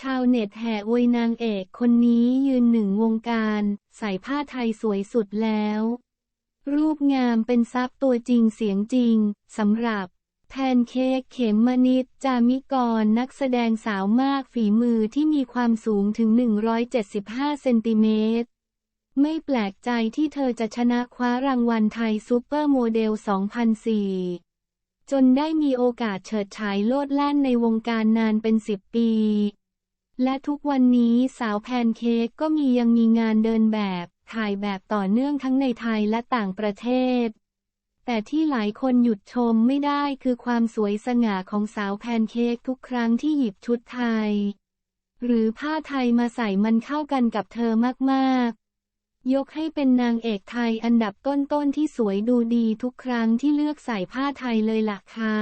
ชาวเน็ตแห่อวยนางเอกคนนี้ยืนหนึ่งวงการ ใส่ผ้าไทยสวยสุดแล้ว รูปงามเป็นซับตัวจริงเสียงจริงสำหรับแพนเค้กเขมมนิดจามิกรนักแสดงสาวมากฝีมือที่มีความสูงถึง 175 เซนติเมตร ไม่แปลกใจที่เธอจะชนะคว้ารางวัลไทยซูเปอร์โมเดล 2004 จนได้มีโอกาสเฉิดฉายโลดแล่นในวงการนานเป็นสิบปี และทุกวันนี้สาวแพนเค้กก็มียังมีงานเดินแบบ ถ่ายแบบต่อเนื่องทั้งในไทยและต่างประเทศ แต่ที่หลายคนหยุดชมไม่ได้คือความสวยสง่าของสาวแพนเค้กทุกครั้งที่หยิบชุดไทย หรือผ้าไทยมาใส่มันเข้ากันกับเธอมากๆ ยกให้เป็นนางเอกไทยอันดับต้นๆที่สวยดูดีทุกครั้งที่เลือกใส่ผ้าไทยเลยล่ะคะ